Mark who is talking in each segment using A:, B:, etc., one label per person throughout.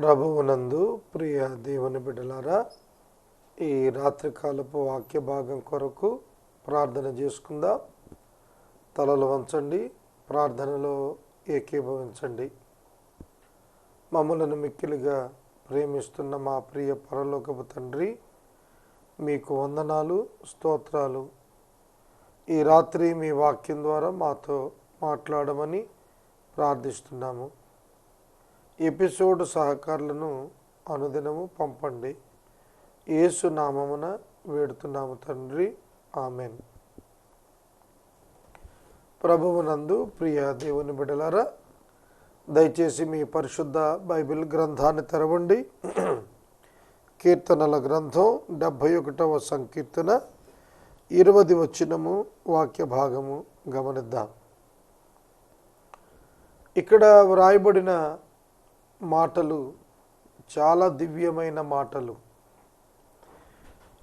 A: ప్రభువునందు ప్రియ దేవుని బిడ్డలారా ఈ రాత్రికాలపు వాక్య భాగం కొరకు ప్రార్థన చేసుకుందాం. తలలు వంచండి ప్రార్థనలో ఏకీభవించండి. మమ్మలను మిక్కిలిగా ప్రేమిస్తున్న మా ప్రియ పరలోకపు తండ్రి మీకు వందనాలు స్తోత్రాలు. ఈ రాత్రి మీ వాక్యం ద్వారా మాతో మాట్లాడమని ప్రార్థిస్తున్నాము. ఎపిసోడ్ సహకారులను అనుదినము పంపండి. ఏసు నామమున వేడుతున్నాము తండ్రి. ఆమెన్. ప్రభువునందు ప్రియ దేవుని బిడలారా దయచేసి మీ పరిశుద్ధ బైబిల్ గ్రంథాన్ని తెరవండి. కీర్తనల గ్రంథం డెబ్భై ఒకటవ సంకీర్తన ఇరవది వచ్చినము వాక్య భాగము గమనిద్దాం. ఇక్కడ వ్రాయబడిన మాటలు చాలా దివ్యమైన మాటలు.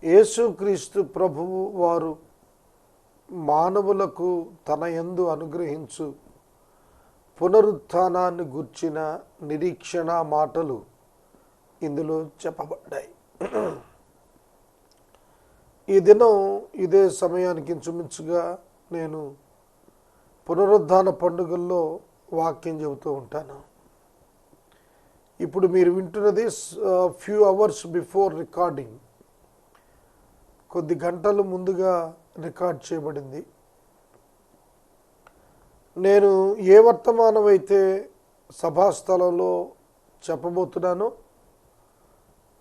A: యేసుక్రీస్తు ప్రభువు వారు మానవులకు తన ఎందు అనుగ్రహించు పునరుత్థానాన్ని గుర్చిన నిరీక్షణ మాటలు ఇందులో చెప్పబడ్డాయి. ఈ దినం ఇదే సమయానికి ఇంచుమించుగా నేను పునరుద్ధాన పండుగల్లో వాక్యం చెబుతూ ఉంటాను. ఇప్పుడు మీరు వింటున్నది ఫ్యూ అవర్స్ బిఫోర్ రికార్డింగ్ కొద్ది గంటలు ముందుగా రికార్డ్ చేయబడింది. నేను ఏ వర్తమానం అయితే సభాస్థలంలో చెప్పబోతున్నానో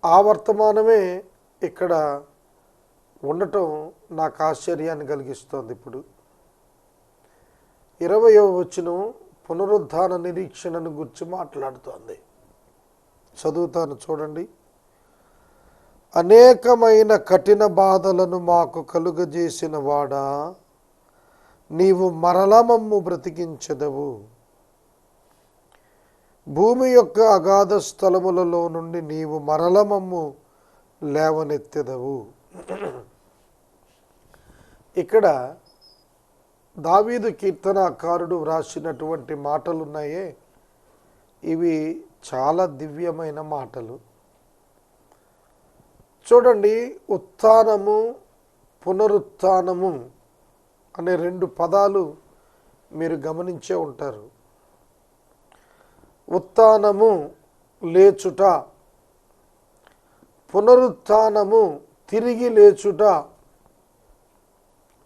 A: ఆ వర్తమానమే ఇక్కడ ఉండటం నాకు ఆశ్చర్యాన్ని కలిగిస్తోంది ఇప్పుడు. ఇరవయవ వచ్చిన పునరుద్ధాన నిరీక్షణను గురించి మాట్లాడుతోంది. చదువుతాను చూడండి. అనేకమైన కఠిన బాధలను మాకు కలుగజేసిన వాడా నీవు మరల మమ్ము బ్రతికించదవు. భూమి యొక్క అగాధ స్థలములలో నుండి నీవు మరల మమ్ము లేవనెత్తెదవు. ఇక్కడ దావీదు కీర్తనాకారుడు వ్రాసినటువంటి మాటలున్నాయే. ఇవి చాలా దివ్యమైన మాటలు. చూడండి ఉత్థానము పునరుత్థానము అనే రెండు పదాలు మీరు గమనించే ఉంటారు. ఉత్థానము లేచుట పునరుత్థానము తిరిగి లేచుట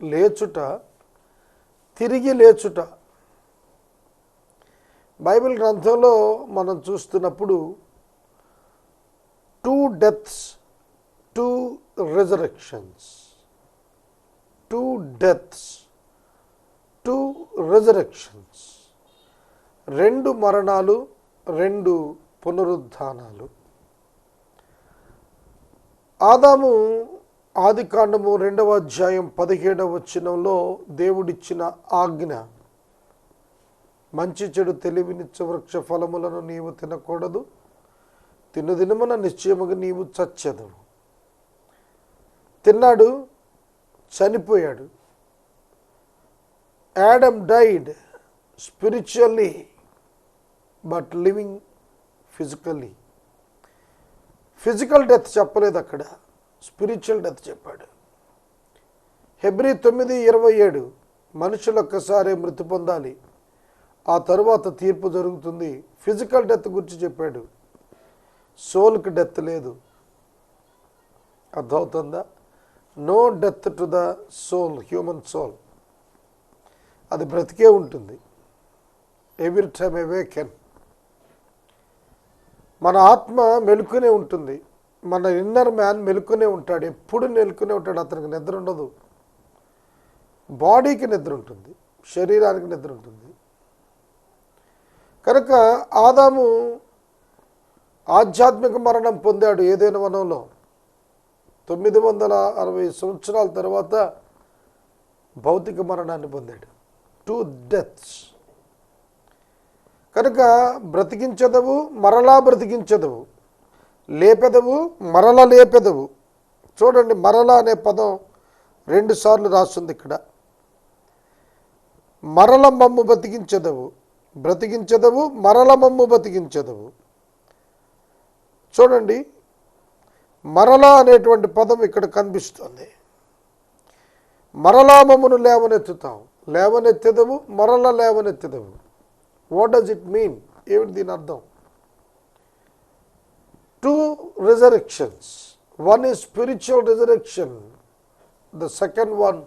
A: లేచుట తిరిగి లేచుట బైబిల్ గ్రంథంలో మనం చూస్తున్నప్పుడు two deaths two resurrections two deaths two resurrections రెండు మరణాలు రెండు పునరుద్ధానాలు. ఆదాము ఆదికాండము రెండవ అధ్యాయం పదిహేడవ వచనంలో దేవుడిచ్చిన ఆజ్ఞ మంచి చెడు తెలివినిచ్చ వృక్ష ఫలములను నీవు తినకూడదు. తినుదినమున నిశ్చయముగా నీవు చచ్చదు తిన్నాడు చనిపోయాడు. Adam died spiritually but living physically physical death చెప్పలేదు అక్కడ. స్పిరిచువల్ డెత్ చెప్పాడు. హెబ్రి తొమ్మిది ఇరవై ఏడు. మనుషులు ఒక్కసారి మృతి పొందాలి. ఆ తరువాత తీర్పు జరుగుతుంది. ఫిజికల్ డెత్ గురించి చెప్పాడు. సోల్కి డెత్ లేదు. అర్థమవుతుందా? No death to the soul human soul అది బ్రతికే ఉంటుంది. ఎవ్రీ టైమ్ అవేకెన్ మన ఆత్మ మెలుకునే ఉంటుంది. మన ఇన్నర్ మ్యాన్ మెలుకునే ఉంటాడు. ఎప్పుడు మెలుకునే ఉంటాడు. అతనికి నిద్ర ఉండదు. బాడీకి నిద్ర ఉంటుంది. శరీరానికి నిద్ర ఉంటుంది. కనుక ఆదాము ఆధ్యాత్మిక మరణం పొందాడు ఏదైనా వనంలో. తొమ్మిది వందల అరవై సంవత్సరాల తర్వాత భౌతిక మరణాన్ని పొందాడు. టూ డెత్స్ కనుక బ్రతికించదవు మరలా బ్రతికించదవు. లేపెదవు మరల లేపెదవు. చూడండి మరల అనే పదం రెండుసార్లు రాస్తుంది ఇక్కడ. మరల మమ్ము బ్రతికించదవు. బ్రతికించదవు మరల మమ్ము బతికించదవు. చూడండి మరలా అనేటువంటి పదం ఇక్కడ కనిపిస్తుంది. మరలా మమ్మను లేవనెత్తుతావు లేవనెత్తెదవు మరల లేవనెత్తెదవు. వాట్ డస్ ఇట్ మీన్ ఏమిటి దీని అర్థం? Two resurrections one is spiritual resurrection the second one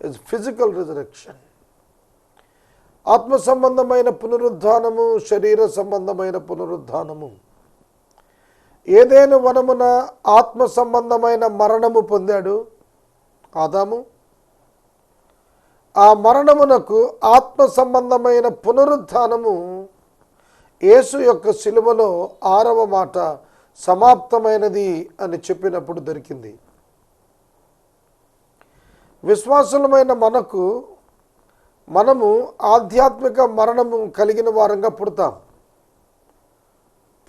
A: is physical resurrection ఆత్మ సంబంధమైన పునరుద్ధానము శరీర సంబంధమైన పునరుద్ధానము. ఏదైనా వనమున ఆత్మ సంబంధమైన మరణము పొందాడు ఆదాము. ఆ మరణమునకు ఆత్మ సంబంధమైన పునరుద్ధానము యేసు యొక్క శిలువలో ఆరవ మాట సమాప్తమైనది అని చెప్పినప్పుడు దొరికింది. విశ్వాసులమైన మనకు మనము ఆధ్యాత్మిక మరణము కలిగిన వారంగా పుడతాం.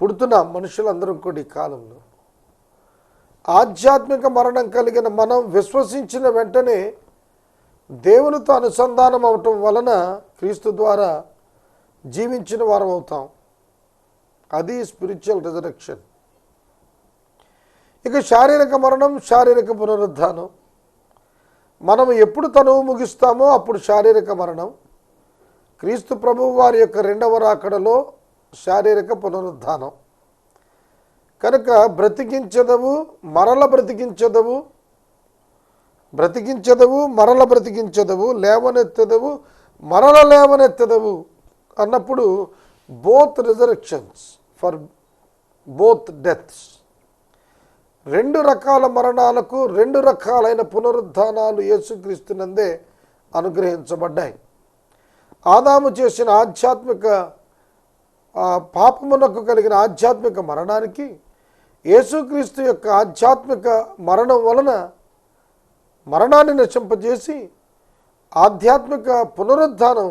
A: పుడుతున్నాం మనుషులందరం కూడా ఈ కాలంలో. ఆధ్యాత్మిక మరణం కలిగిన మనం విశ్వసించిన వెంటనే దేవునితో అనుసంధానం అవటం వలన క్రీస్తు ద్వారా జీవించిన వారం అవుతాం. అది స్పిరిచువల్ రిజరక్షన్. ఇక శారీరక మరణం శారీరక పునరుద్ధానం. మనం ఎప్పుడు తనువు ముగిస్తామో అప్పుడు శారీరక మరణం. క్రీస్తు ప్రభువు వారి యొక్క రెండవ రాకడలో శారీరక పునరుద్ధానం. కనుక బ్రతికించదవు మరల బ్రతికించదవు బ్రతికించదవు మరల బ్రతికించదవు లేవనెత్తదవు మరల లేవనెత్తదవు అన్నప్పుడు both resurrections for both deaths రెండు రకాల మరణాలకు రెండు రకాలైన పునరుద్ధానాలు యేసుక్రీస్తునందే అనుగ్రహించబడ్డాయి. ఆదాము చేసిన ఆధ్యాత్మిక పాపమునకు కలిగిన ఆధ్యాత్మిక మరణానికి యేసుక్రీస్తు యొక్క ఆధ్యాత్మిక మరణం వలన మరణాన్ని నశింపజేసి ఆధ్యాత్మిక పునరుద్ధానం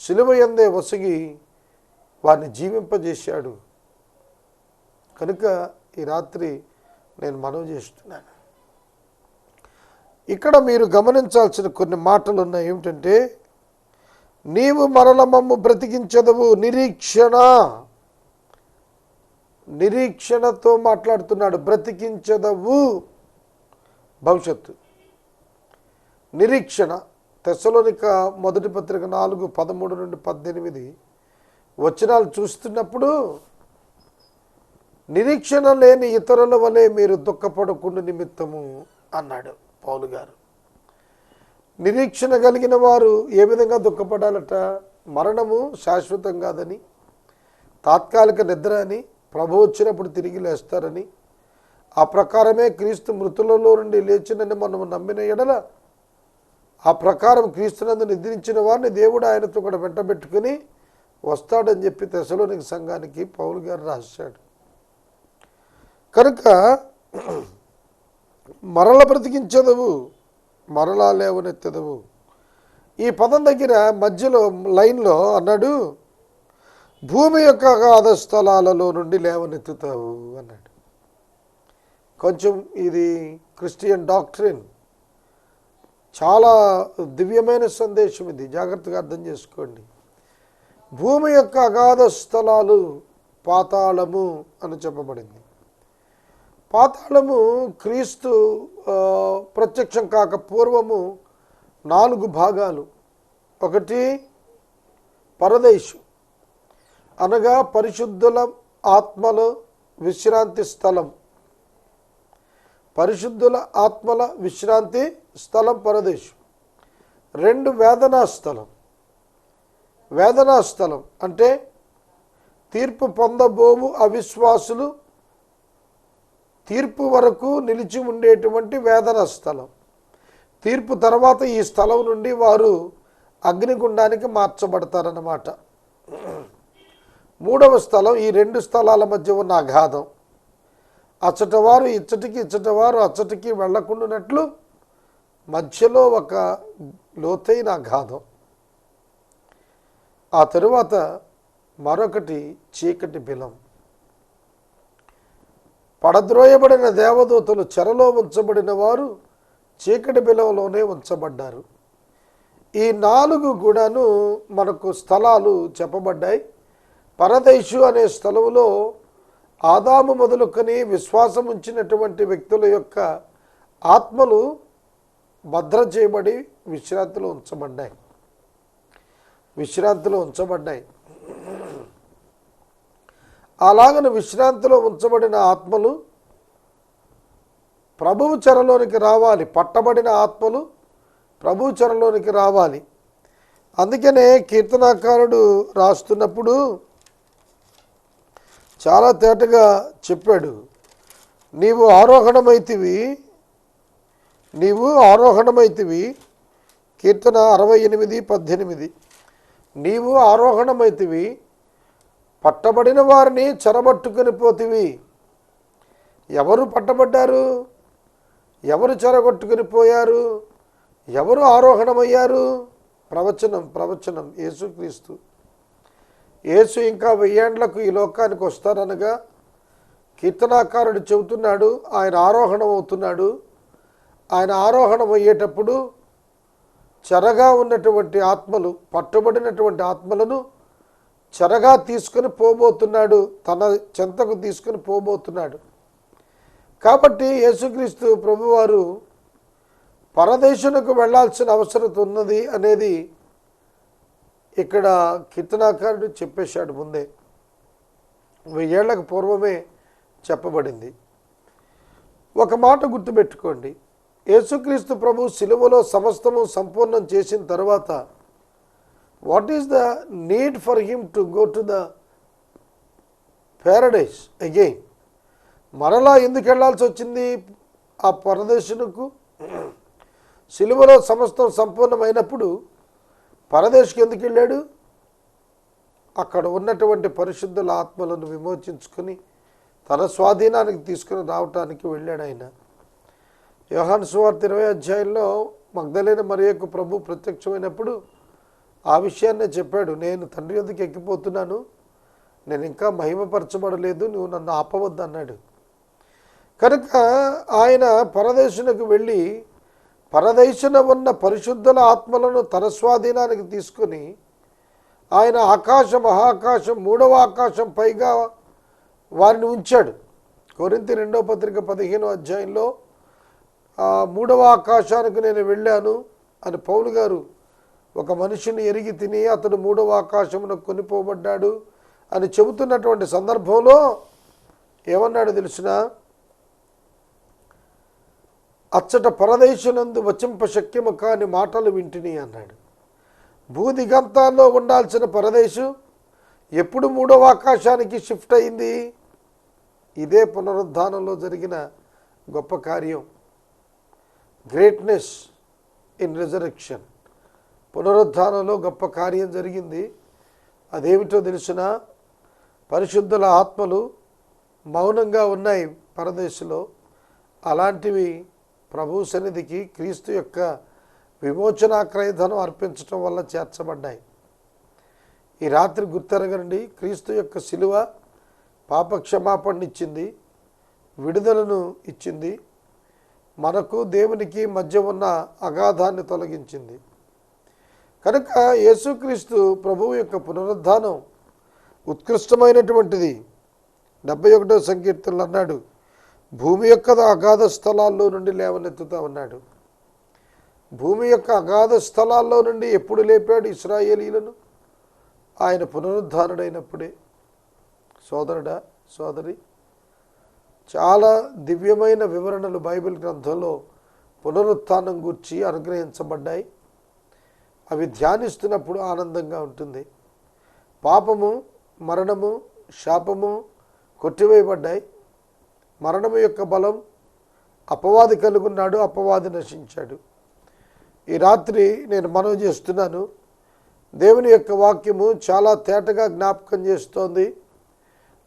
A: సిలువయందే వసిగి వారిని జీవింపజేశాడు. కనుక ఈ రాత్రి నేను మనవి చేస్తున్నాను. ఇక్కడ మీరు గమనించాల్సిన కొన్ని మాటలు ఉన్నాయి. ఏమిటంటే నీవు మరల మమ్ము బ్రతికించదవు. నిరీక్షణ. నిరీక్షణతో మాట్లాడుతున్నాడు. బ్రతికించదవు. భవిష్యత్తు. నిరీక్షణ. తెశలోనిక మొదటి పత్రిక నాలుగు పదమూడు నుండి పద్దెనిమిది వచనాలు చూస్తున్నప్పుడు నిరీక్షణ లేని ఇతరుల వలె మీరు దుఃఖపడకుండా నిమిత్తము అన్నాడు పౌలు గారు. నిరీక్షణ కలిగిన వారు ఏ విధంగా దుఃఖపడాలట? మరణము శాశ్వతం కాదని తాత్కాలిక నిద్ర అని ప్రభు వచ్చినప్పుడు తిరిగి లేస్తారని ఆ ప్రకారమే క్రీస్తు మృతులలో నుండి లేచినని మనం నమ్మిన ఎడల ఆ ప్రకారం క్రీస్తునందు నిద్రించిన వారిని దేవుడు ఆయనతో కూడా వెంటబెట్టుకుని వస్తాడని చెప్పి దశలోని సంఘానికి పౌలు గారు రాశాడు. కనుక మరల బ్రతికించదవు మరలా లేవనెత్తదవు. ఈ పదం దగ్గర మధ్యలో లైన్లో అన్నాడు భూమి యొక్క అగాధ స్థలాలలో నుండి లేవనెత్తుతావు అన్నాడు. కొంచెం ఇది క్రిస్టియన్ డాక్ట్రిన్. చాలా దివ్యమైన సందేశం ఇది జాగ్రత్తగా అర్థం చేసుకోండి. భూమి యొక్క అగాధ స్థలాలు పాతాళము అని చెప్పబడింది. పాతాళము క్రీస్తు ప్రత్యక్షం కాక పూర్వము నాలుగు భాగాలు. ఒకటి పరదేశం. అనగా పరిశుద్ధుల ఆత్మల విశ్రాంతి స్థలం. పరిశుద్ధుల ఆత్మల విశ్రాంతి స్థలం పరదేశం. రెండు వేదనా స్థలం. వేదనా స్థలం అంటే తీర్పు పొందబోవు అవిశ్వాసులు తీర్పు వరకు నిలిచి ఉండేటువంటి వేదన స్థలం. తీర్పు తర్వాత ఈ స్థలం నుండి వారు అగ్నిగుండానికి మార్చబడతారన్నమాట. మూడవ స్థలం ఈ రెండు స్థలాల మధ్య ఉన్న అగాధం అచ్చటవారు ఇచ్చటికి ఇచ్చటవారు అచ్చటికి వెళ్ళకుండానట్లు మధ్యలో ఒక లోతైన అగాధం ఆ తరువాత మరొకటి చీకటి బిలం. పడద్రోయబడిన దేవదూతలు చెరలో ఉంచబడిన వారు చీకటి బిలవలోనే ఉంచబడ్డారు. ఈ నాలుగు కూడాను మనకు స్థలాలు చెప్పబడ్డాయి. పరదేశు అనే స్థలంలో ఆదాము మొదలుకొని విశ్వాసం ఉంచినటువంటి వ్యక్తుల యొక్క ఆత్మలు భద్ర చేయబడి విశ్రాంతిలో ఉంచబడ్డాయి. విశ్రాంతిలో ఉంచబడ్డాయి. అలాగని విశ్రాంతిలో ఉంచబడిన ఆత్మలు ప్రభువు చెరలోనికి రావాలి పట్టబడిన ఆత్మలు ప్రభు చెరలోనికి రావాలి. అందుకనే కీర్తనాకారుడు రాస్తున్నప్పుడు చాలా తేటగా చెప్పాడు నీవు ఆరోహణమైతివి నీవు ఆరోహణమైతివి. కీర్తన అరవై ఎనిమిది పద్దెనిమిది నీవు ఆరోహణమైతివి పట్టబడిన వారిని చెరబట్టుకుని పోతివి. ఎవరు పట్టబడ్డారు? ఎవరు చెరగొట్టుకుని పోయారు? ఎవరు ఆరోహణమయ్యారు? ప్రవచనం ప్రవచనం యేసుక్రీస్తు. యేసు ఇంకా వెయ్యేండ్లకు ఈ లోకానికి వస్తారనగా కీర్తనాకారుడు చెబుతున్నాడు ఆయన ఆరోహణం అవుతున్నాడు ఆయన ఆరోహణం అయ్యేటప్పుడు చెరగా ఉన్నటువంటి ఆత్మలు పట్టుబడినటువంటి ఆత్మలను చెరగా తీసుకుని పోబోతున్నాడు తన చెంతకు తీసుకుని పోబోతున్నాడు. కాబట్టి యేసుక్రీస్తు ప్రభువారు పరదేశునకు వెళ్ళాల్సిన అవసరం ఉన్నది అనేది ఇక్కడ కీర్తనాకారుడు చెప్పేశాడు ముందే. వెయ్యేళ్ళకు పూర్వమే చెప్పబడింది. ఒక మాట గుర్తుపెట్టుకోండి. యేసుక్రీస్తు ప్రభు సిలువలో సమస్తము సంపూర్ణం చేసిన తర్వాత what is the need for him to go to the paradise again మరలా ఎందుకు వెళ్ళాల్సి వచ్చింది? ఆ పరదేశునకు సిలువలో సమస్తం సంపూర్ణమైనప్పుడు పరదేశ్కి ఎందుకు వెళ్ళాడు? అక్కడ ఉన్నటువంటి పరిశుద్ధుల ఆత్మలను విమోచించుకొని తన స్వాధీనానికి తీసుకుని రావటానికి వెళ్ళాడు ఆయన. యోహాన్ సువార్త ఇరవై అధ్యాయంలో మగ్ధలైన మరియకు ప్రభు ప్రత్యక్షమైనప్పుడు ఆ విషయాన్నే చెప్పాడు. నేను తండ్రి వద్దకు ఎక్కిపోతున్నాను. నేను ఇంకా మహిమపరచబడలేదు. నువ్వు నన్ను ఆపవద్దు అన్నాడు. కనుక ఆయన పరదేశునకు వెళ్ళి పరదేశున ఉన్న పరిశుద్ధుల ఆత్మలను తన స్వాధీనానికి తీసుకొని ఆయన ఆకాశ మహాకాశం మూడవ ఆకాశం పైగా వారిని ఉంచాడు. కొరింతి రెండవ పత్రిక పదిహేనో అధ్యాయంలో మూడవ ఆకాశానికి నేను వెళ్ళాను అని పౌలు గారు ఒక మనిషిని ఎరిగి తిని అతడు మూడవ ఆకాశమునకు కొనిపోబడ్డాడు అని చెబుతున్నటువంటి సందర్భంలో ఏమన్నాడు తెలిసిన? అచ్చట పరదేశనందు వచింప శక్యము కాని మాటలు వింటిని అన్నాడు. భూదిగంతాల్లో ఉండాల్సిన పరదేశం ఎప్పుడు మూడవ ఆకాశానికి షిఫ్ట్ అయింది? ఇదే పునరుద్ధానంలో జరిగిన గొప్ప కార్యం. గ్రేట్నెస్ ఇన్ రిజరెక్షన్ పునరుద్ధానంలో గొప్ప కార్యం జరిగింది. అదేమిటో తెలిసిన పరిశుద్ధుల ఆత్మలు మౌనంగా ఉన్నాయి పరదేశంలో. అలాంటివి ప్రభు సన్నిధికి క్రీస్తు యొక్క విమోచనాక్రయధనం అర్పించటం వల్ల చేర్చబడ్డాయి. ఈ రాత్రి గుర్తెరగండి క్రీస్తు యొక్క శిలువ పాప విడుదలను ఇచ్చింది మనకు దేవునికి మధ్య ఉన్న అగాధాన్ని తొలగించింది. కనుక యేసుక్రీస్తు ప్రభువు యొక్క పునరుద్ధానం ఉత్కృష్టమైనటువంటిది. డెబ్బై ఒకటో సంకీర్తనలు అన్నాడు భూమి యొక్క అగాధ స్థలాల్లో నుండి లేవనెత్తుతా ఉన్నాడు భూమి యొక్క అగాధ స్థలాల్లో నుండి ఎప్పుడు లేపాడు ఇస్రాయేలీలను? ఆయన పునరుద్ధారుడైనప్పుడే సోదరుడా సోదరి చాలా దివ్యమైన వివరణలు బైబిల్ గ్రంథంలో పునరుత్థానం గూర్చి అనుగ్రహించబడ్డాయి. అవి ధ్యానిస్తున్నప్పుడు ఆనందంగా ఉంటుంది. పాపము మరణము శాపము కొట్టివేయబడ్డాయి. మరణము యొక్క బలం అపవాది కలుగున్నాడు అపవాది నశించాడు. ఈ రాత్రి నేను మనవి చేస్తున్నాను. దేవుని యొక్క వాక్యము చాలా తేటగా జ్ఞాపకం చేస్తోంది.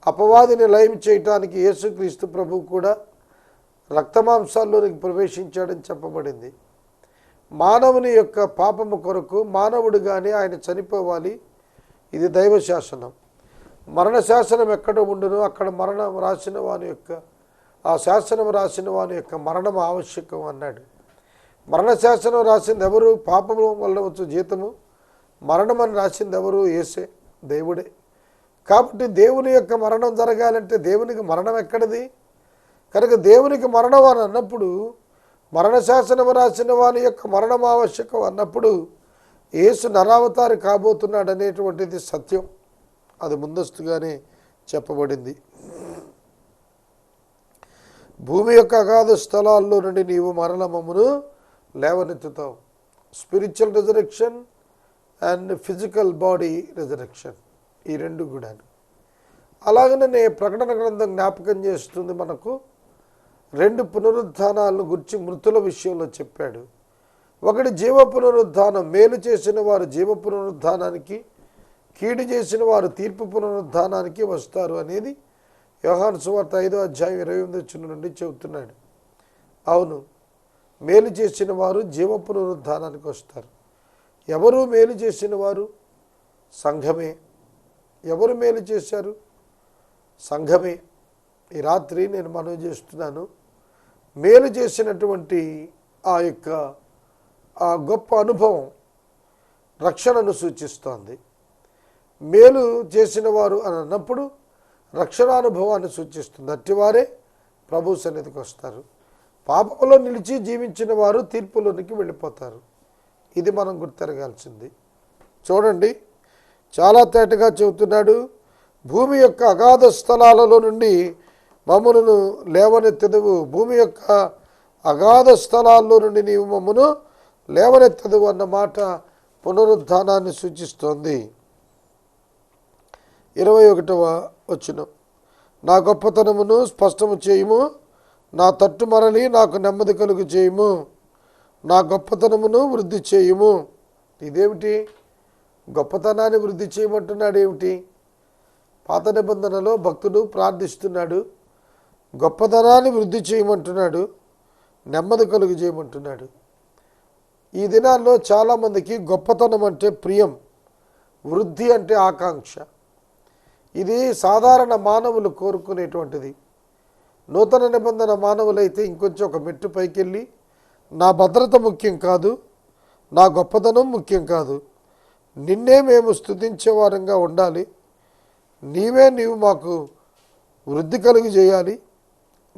A: అపవాదిని లయం చేయటానికి యేసుక్రీస్తు ప్రభు కూడా రక్తమాంసాల్లోనికి ప్రవేశించాడని చెప్పబడింది. మానవుని యొక్క పాపము కొరకు మానవుడిగానే ఆయన చనిపోవాలి. ఇది దైవ శాసనం. మరణ శాసనం ఎక్కడ ఉండునో అక్కడ మరణం రాసిన వాని యొక్క ఆ శాసనం రాసిన వాని యొక్క మరణం ఆవశ్యకం అన్నాడు. మరణ శాసనం రాసింది ఎవరు? పాపము వల్ల వచ్చు జీతము. మరణం అని రాసింది ఎవరు? ఏసే దేవుడే. కాబట్టి దేవుని యొక్క మరణం జరగాలంటే దేవునికి మరణం ఎక్కడిది? కనుక దేవునికి మరణం అని అన్నప్పుడు మరణశాసనం రాసిన వాని యొక్క మరణం ఆవశ్యకం అన్నప్పుడు యేసు నరావతారి కాబోతున్నాడు అనేటువంటిది సత్యం. అది ముందస్తుగానే చెప్పబడింది. భూమి యొక్క అగాధ స్థలాల్లో నుండి నీవు మరణమమును లేవనెత్తుతావు. Spiritual resurrection and physical body resurrection ఈ రెండు కూడా అలాగనే ప్రకటన గ్రంథం జ్ఞాపకం చేస్తుంది మనకు. రెండు పునరుద్ధానాలను గురించి మృతుల విషయంలో చెప్పాడు. ఒకటి జీవ పునరుద్ధానం మేలు చేసిన వారు జీవ పునరుద్ధానానికి కీడు చేసిన వారు తీర్పు పునరుద్ధానానికి వస్తారు అనేది యోహాను సువార్త ఐదో అధ్యాయం ఇరవై ఎనిమిది చిన్న నుండి చెబుతున్నాడు. అవును మేలు చేసిన వారు జీవ పునరుద్ధానానికి వస్తారు. ఎవరు మేలు చేసిన వారు? సంఘమే. ఎవరు మేలు చేశారు? సంఘమే. ఈ రాత్రి నేను మనవి చేస్తున్నాను. మేలు చేసినటువంటి ఆ యొక్క ఆ గొప్ప అనుభవం రక్షణను సూచిస్తోంది. మేలు చేసిన వారు అని అన్నప్పుడు రక్షణానుభవాన్ని సూచిస్తుంది. అట్టివారే ప్రభు సన్నిధికి వస్తారు. పాపంలో నిలిచి జీవించిన వారు తీర్పులోనికి వెళ్ళిపోతారు. ఇది మనం గుర్తెరగాల్సింది. చూడండి చాలా తేటగా చెబుతున్నాడు భూమి యొక్క అగాధ స్థలాలలో నుండి మమ్మలను లేవనెత్తదువు భూమి యొక్క అగాధ స్థలాల్లో నుండి నీవు మమ్మను లేవనెత్తదువు అన్న మాట పునరుద్ధానాన్ని సూచిస్తోంది. ఇరవై ఒకటవ వచ్చిన నా గొప్పతనమును స్పష్టము చేయుము నా తట్టు మరలి నాకు నెమ్మది కలుగు చేయుము నా గొప్పతనమును వృద్ధి చేయుము. ఇదేమిటి? గొప్పతనాన్ని వృద్ధి చేయమంటున్నాడు ఏమిటి పాత నిబంధనలో భక్తుడు ప్రార్థిస్తున్నాడు గొప్పతనాన్ని వృద్ధి చేయమంటున్నాడు నెమ్మది కలుగు చేయమంటున్నాడు. ఈ దినాల్లో చాలామందికి గొప్పతనం అంటే ప్రియం వృద్ధి అంటే ఆకాంక్ష. ఇది సాధారణ మానవులు కోరుకునేటువంటిది. నూతన నిబంధన మానవులైతే ఇంకొంచెం ఒక మెట్టు పైకెళ్ళి నా భద్రత ముఖ్యం కాదు నా గొప్పతనం ముఖ్యం కాదు నిన్నే మేము స్థుతించేవారంగా ఉండాలి నీవే నీవు మాకు వృద్ధి కలుగు చేయాలి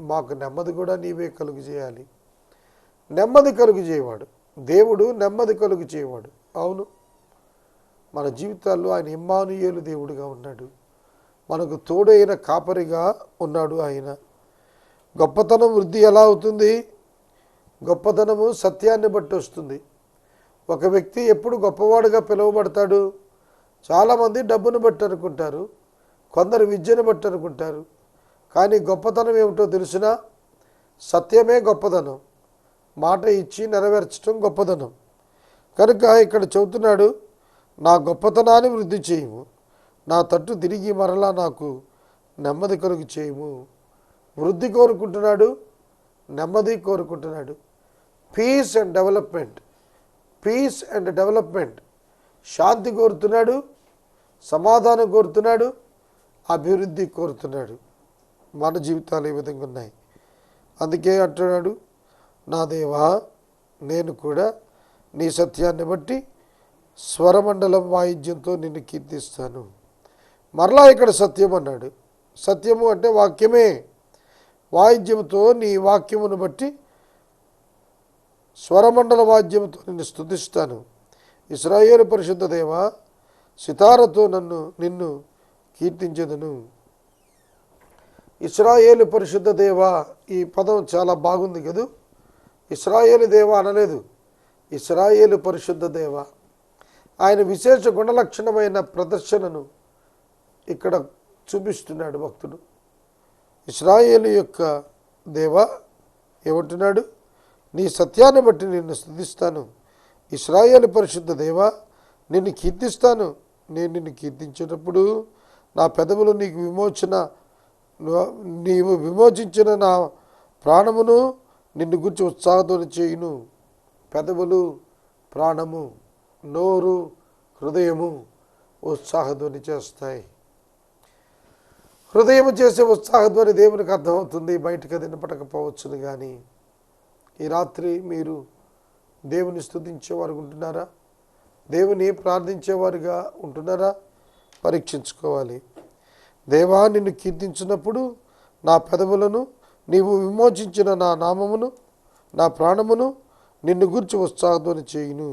A: మాకు నెమ్మది కూడా నీవే కలుగు చేయాలి. నెమ్మది కలుగు చేయవాడు. దేవుడు నెమ్మది కలుగు చేయవాడు. అవును. మన జీవితాల్లో ఆయన ఇమ్మానుయేలు దేవుడిగా ఉన్నాడు. మనకు తోడైన కాపరిగా ఉన్నాడు ఆయన. గొప్పతనం వృద్ధి ఎలా అవుతుంది? గొప్పతనము సత్యాన్ని బట్టి వస్తుంది. ఒక వ్యక్తి ఎప్పుడు గొప్పవాడుగా పిలువబడతాడు? చాలామంది డబ్బును బట్టి అనుకుంటారు. కొందరు విద్యను బట్టి అనుకుంటారు. కానీ గొప్పతనం ఏమిటో తెలిసినా సత్యమే గొప్పదనం మాట ఇచ్చి నెరవేర్చడం గొప్పదనం కనుక ఇక్కడ చెబుతున్నాడు నా గొప్పతనాన్ని వృద్ధి చేయము. నా తట్టు తిరిగి మరలా నాకు నెమ్మది కొరకు చేయము. వృద్ధి కోరుకుంటున్నాడు నెమ్మది కోరుకుంటున్నాడు. Peace and development peace and development శాంతి కోరుతున్నాడు సమాధానం కోరుతున్నాడు అభివృద్ధి కోరుతున్నాడు. మన జీవితాలు ఏ విధంగా ఉన్నాయి? అందుకే అంటున్నాడు నా దేవా నేను కూడా నీ సత్యాన్ని బట్టి స్వరమండలం వాయిద్యంతో నిన్ను కీర్తిస్తాను. మరలా ఇక్కడ సత్యం అన్నాడు. సత్యము అంటే వాక్యమే. వాయిద్యముతో నీ వాక్యమును బట్టి స్వరమండల వాద్యముతో నిన్ను స్తుతిస్తాను. ఇస్రాయేలు పరిశుద్ధ దేవ సితారతో నన్ను నిన్ను కీర్తించదును. ఇస్రాయేలు పరిశుద్ధ దేవ ఈ పదం చాలా బాగుంది కదూ? ఇస్రాయేలు దేవ అనలేదు. ఇస్రాయేలు పరిశుద్ధ దేవ. ఆయన విశేష గుణలక్షణమైన ప్రదర్శనను ఇక్కడ చూపిస్తున్నాడు భక్తుడు. ఇస్రాయేలు యొక్క దేవ ఏమంటున్నాడు? నీ సత్యాన్ని బట్టి నిన్ను స్థుతిస్తాను. ఇస్రాయేలు పరిశుద్ధ దేవ నిన్ను కీర్తిస్తాను. నేను నిన్ను కీర్తించేటప్పుడు నా పెదవులు నీకు విమోచన నీవు విమోచించిన నా ప్రాణమును నిన్ను గురించి ఉత్సాహతోని చేయును. పెదవులు ప్రాణము నోరు హృదయము ఉత్సాహధ్వని చేస్తాయి. హృదయం చేసే ఉత్సాహధ్వని దేవునికి అర్థమవుతుంది బయటకు వినపడకపోవచ్చును కానీ ఈ రాత్రి మీరు దేవుని స్తుతించేవారు ఉంటున్నారా? దేవుని ప్రార్థించేవారుగా ఉంటున్నారా? పరీక్షించుకోవాలి. దేవా నిన్ను కీర్తించినప్పుడు నా పెదవులను నీవు విమోచించిన నా నామమును నా ప్రాణమును నిన్ను గురించి ఉత్సాహధ్వని చేయును.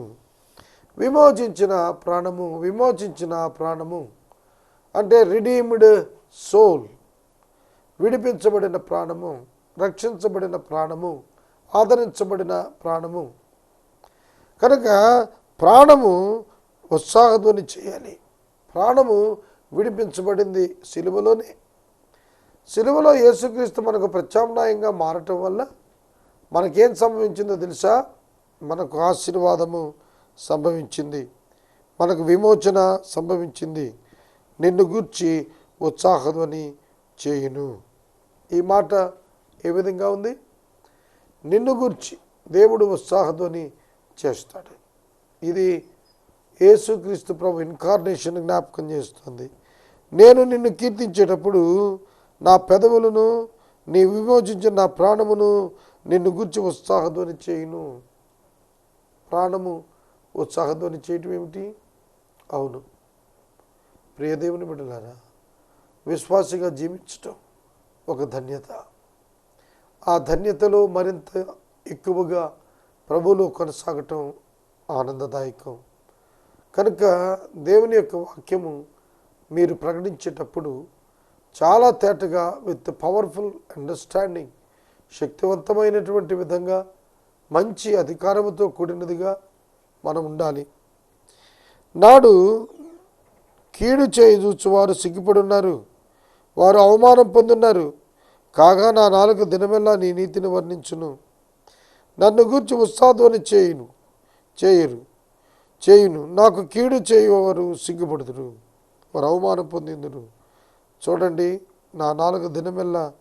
A: విమోచించిన ప్రాణము విమోచించిన ప్రాణము అంటే రిడీమ్డ్ సోల్ విడిపించబడిన ప్రాణము రక్షించబడిన ప్రాణము ఆదరించబడిన ప్రాణము. కనుక ప్రాణము ఉత్సాహధ్వని చేయాలి. ప్రాణము విడిపించబడింది సిలువలోనే. సిలువలో యేసుక్రీస్తు మనకు ప్రత్యామ్నాయంగా మారటం వల్ల మనకేం సంభవించిందో తెలుసా? మనకు ఆశీర్వాదము సంభవించింది. మనకు విమోచన సంభవించింది. నిన్ను గూర్చి ఉత్సాహధ్వని చేయును. ఈ మాట ఏ విధంగా ఉంది? నిన్ను గూర్చి దేవుడు ఉత్సాహధ్వని చేస్తాడు. ఇది యేసుక్రీస్తు ప్రభు ఇన్కార్నేషన్ జ్ఞాపకం చేస్తుంది. నేను నిన్ను కీర్తించేటప్పుడు నా పెదవులను నీ విమోచించిన నా ప్రాణమును నిన్ను గుర్చి ఉత్సాహధ్వని చేయును. ప్రాణము ఉత్సాహధ్వని చేయటం ఏమిటి? అవును. ప్రియదేవుని బిడ్డలారా విశ్వాసిగా జీవించటం ఒక ధన్యత. ఆ ధన్యతలో మరింత ఎక్కువగా ప్రభువులో కొనసాగటం ఆనందదాయకం. కనుక దేవుని యొక్క వాక్యము మీరు ప్రకటించేటప్పుడు చాలా తేటగా విత్ పవర్ఫుల్ అండర్స్టాండింగ్ శక్తివంతమైనటువంటి విధంగా మంచి అధికారముతో కూడినదిగా మనం ఉండాలి. నాడు కీడు చేయి సిగ్గుపడున్నారు వారు అవమానం పొందున్నారు. కాగా నా నాలుగు దినమెల్లా నీ నీతిని వర్ణించును. నన్ను గూర్చి ఉత్సాధ్వని చేయును చేయరు చేయును. నాకు కీడు చేయువారు సిగ్గుపడుదురు. వారు అవమానం పొందిందురు చూడండి నా నాలుగు దినమెల్లా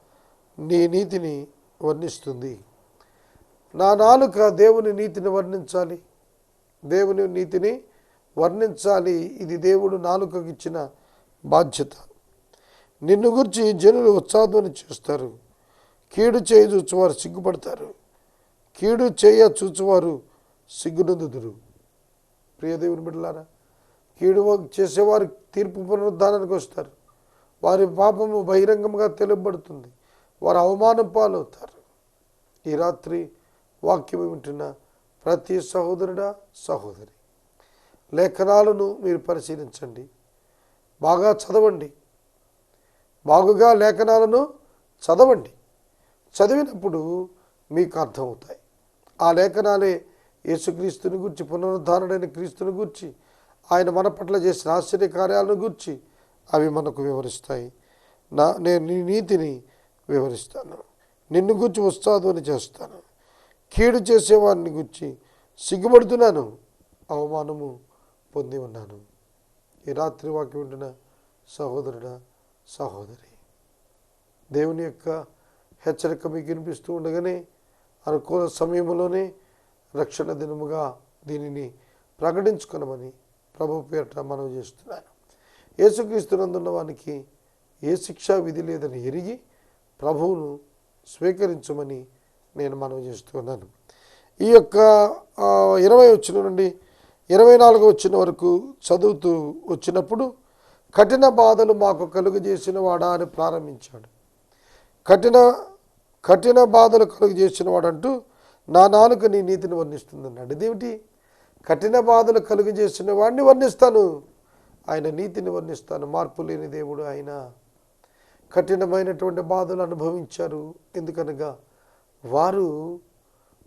A: నీ నీతిని వర్ణిస్తుంది. నా నాలుక దేవుని నీతిని వర్ణించాలి. దేవుని నీతిని వర్ణించాలి. ఇది దేవుడు నాలుకకి ఇచ్చిన బాధ్యత. నిన్ను గురించి జనులు ఉత్సాహధ్వని చేస్తారు. కీడు చేయ చూచువారు సిగ్గుపడతారు. కీడు చేయ చూచువారు సిగ్గునందుదురు. ప్రియదేవుని బిడ్డలారా కీడు చేసేవారు తీర్పు పునరుద్ధానానికి వస్తారు. వారి పాపము బహిరంగంగా తెలుపబడుతుంది. వారు అవమానం పాలవుతారు. ఈ రాత్రి వాక్యం వింటున్న ప్రతి సహోదరుడా సహోదరి లేఖనాలను మీరు పరిశీలించండి. బాగా చదవండి. బాగుగా లేఖనాలను చదవండి. చదివినప్పుడు మీకు అర్థమవుతాయి. ఆ లేఖనాలే యేసుక్రీస్తుని గురించి పునరుద్ధారణైన క్రీస్తుని గురించి ఆయన మన పట్ల చేసిన ఆశ్చర్య కార్యాలను గురించి అవి మనకు వివరిస్తాయి. నా నేను నీ నీతిని వివరిస్తాను. నిన్ను గురించి ఉత్సాహధ్వని చేస్తాను. కీడు చేసేవాడిని గురించి సిగ్గుపడుతున్నాను. అవమానము పొంది ఉన్నాను. ఈ రాత్రి వాక్యం ఉంటున్న సహోదరుడ సహోదరి దేవుని యొక్క హెచ్చరిక మీకు వినిపిస్తూ ఉండగానే అనుకూల సమయంలోనే రక్షణ దినముగా దీనిని ప్రకటించుకునమని ప్రభు పేరట మనవి చేస్తున్నాను. యేసుక్రీస్తునందున్న వానికి ఏ శిక్షా విధి లేదని ఎరిగి ప్రభువును స్వీకరించమని నేను మనవి చేస్తున్నాను. ఈ యొక్క ఇరవై వచ్చిన నుండి ఇరవై నాలుగు వచ్చిన వరకు చదువుతూ వచ్చినప్పుడు కఠిన బాధలు మాకు కలుగజేసిన వాడా అని ప్రారంభించాడు. కఠిన కఠిన బాధలు కలుగజేసిన వాడంటూ నా నాలుక నీ నీతిని వర్ణిస్తుందన్నాడు. ఇదేమిటి? కఠిన బాధలు కలుగు చేసిన వాడిని వర్ణిస్తాను. ఆయన నీతిని వర్ణిస్తాను. మార్పు లేని దేవుడు ఆయన. కఠినమైనటువంటి బాధలు అనుభవించారు. ఎందుకనగా వారు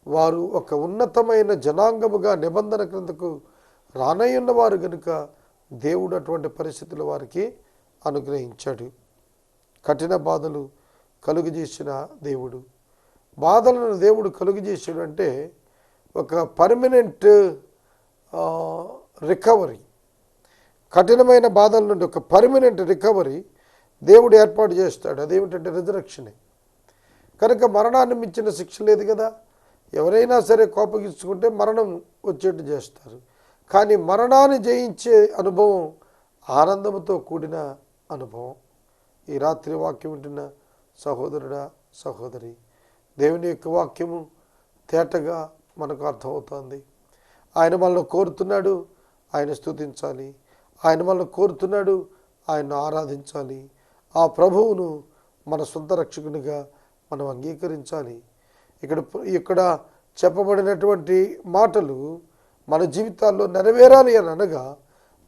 A: వారు ఒక ఉన్నతమైన జనాంగముగా నిబంధన క్రిందకు రానయ్యున్నవారు గనుక దేవుడు అటువంటి పరిస్థితులు వారికి అనుగ్రహించాడు. కఠిన బాధలు కలుగజేసిన దేవుడు. బాధలను దేవుడు కలుగజేసాడు అంటే ఒక పర్మనెంట్ రికవరీ కఠినమైన బాధల నుండి ఒక పర్మనెంట్ రికవరీ దేవుడు ఏర్పాటు చేస్తాడు. అదేమిటంటే రిజరక్షనే కనుక మరణాన్ని మించిన శిక్ష లేదు కదా. ఎవరైనా సరే కోపగించుకుంటే మరణం వచ్చేట్టు చేస్తారు. కానీ మరణాన్ని జయించే అనుభవం ఆనందంతో కూడిన అనుభవం. ఈ రాత్రి వాక్యం వింటున్న సహోదరుడా సహోదరి దేవుని యొక్క వాక్యము తేటగా మనకు అర్థమవుతోంది. ఆయన మనల్ని కోరుతున్నాడు ఆయన స్తుతించాలి. ఆయన మనల్ని కోరుతున్నాడు ఆయన్ను ఆరాధించాలి. ఆ ప్రభువును మన సొంత రక్షకునిగా మనం అంగీకరించాలి. ఇక్కడ ఇక్కడ చెప్పబడినటువంటి మాటలు మన జీవితాల్లో నెరవేరాలి అని అనగా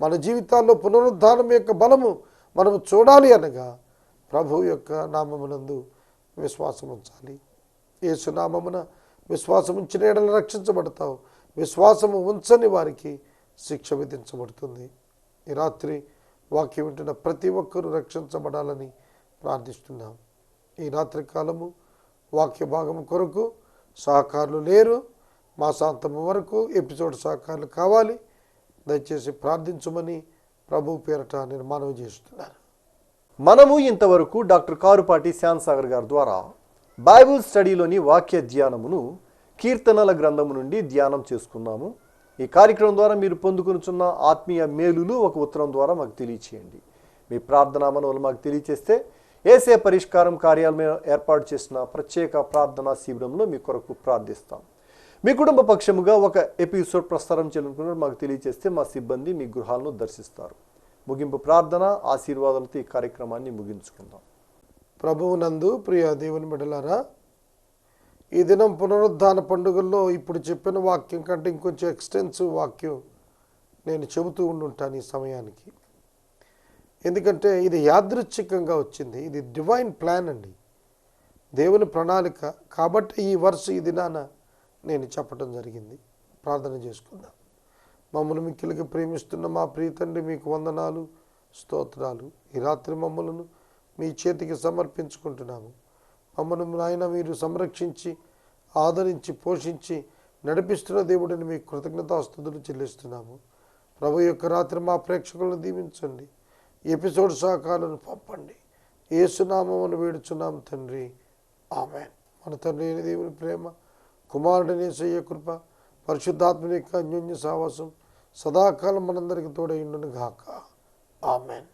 A: మన జీవితాల్లో పునరుద్ధానం యొక్క బలము మనము చూడాలి అనగా ప్రభు యొక్క నామమునందు విశ్వాసం ఉంచాలి ఏసునామమున విశ్వాసం ఉంచిన ఎడల రక్షించబడతావు. విశ్వాసము ఉంచని వారికి శిక్ష విధించబడుతుంది. ఈ రాత్రి వాక్యం వింటున్న ప్రతి ఒక్కరూ రక్షించబడాలని ప్రార్థిస్తున్నాం. ఈ రాత్రి కాలము వాక్య భాగం కొరకు సహకారులు లేరు. మాసాంతము వరకు ఎపిసోడ్ సహకారులు కావాలి. దయచేసి ప్రార్థించమని ప్రభు పేరట నేను మనవి చేస్తున్నాను
B: మనము ఇంతవరకు డాక్టర్ కారుపాటి శ్యామ్ సాగర్ గారి ద్వారా బైబుల్ స్టడీలోని వాక్య ధ్యానమును కీర్తనల గ్రంథము నుండి ధ్యానం చేసుకున్నాము. ఈ కార్యక్రమం ద్వారా మీరు పొందుకునుచున్న ఆత్మీయ మేలులు ఒక ఉత్తరం ద్వారా మాకు తెలియచేయండి. మీ ప్రార్థనా మనవులు మాకు తెలియచేస్తే ఏసే పరిష్కారం కార్యాలయం ఏర్పాటు చేసిన ప్రత్యేక ప్రార్థనా శిబిరంలో మీ కొరకు ప్రార్థిస్తాం. మీ కుటుంబ పక్షముగా ఒక ఎపిసోడ్ ప్రసారం చేయాలనుకున్నారు మాకు తెలియజేస్తే మా సిబ్బంది మీ గృహాలను దర్శిస్తారు. ముగింపు ప్రార్థన ఆశీర్వాదాలతో ఈ కార్యక్రమాన్ని ముగించుకుందాం.
A: ప్రభువునందు ప్రియ దేవుని బిడ్డలారా ఈ దినం పునరుద్ధాన పండుగల్లో ఇప్పుడు చెప్పిన వాక్యం కంటే ఇంకొంచెం ఎక్స్టెన్సివ్ వాక్యం నేను చెబుతూ ఉండుంటాను ఈ సమయానికి. ఎందుకంటే ఇది యాదృచ్ఛికంగా వచ్చింది. ఇది డివైన్ ప్లాన్ అండి. దేవుని ప్రణాళిక. కాబట్టి ఈ వర్ష ఈ దినాన నేను చెప్పడం జరిగింది. ప్రార్థన చేసుకుందాం. మమ్మల్ని మిక్కిలికి ప్రేమిస్తున్న మా ప్రీతండ్రి మీకు వందనాలు స్తోత్రాలు. ఈ రాత్రి మమ్మలను మీ చేతికి సమర్పించుకుంటున్నాము. మమ్మల్ని నాయన మీరు సంరక్షించి ఆదరించి పోషించి నడిపిస్తున్న దేవుడిని మీకు కృతజ్ఞతాస్తుతులు చెల్లిస్తున్నాము. ప్రభు యొక్క రాత్రి మా ప్రేక్షకులను దీవించండి. ఎపిసోడ్ సహకాలను పంపండి. ఏసునామమును వేడుచున్నాం తండ్రి. ఆమె మన తండ్రి అయిన దేవుని ప్రేమ కుమారుడిని సయ్య కృప పరిశుద్ధాత్మని యొక్క అన్యోన్య సావాసం సదాకాలం మనందరికి తోడైండును గాక ఆమెన్.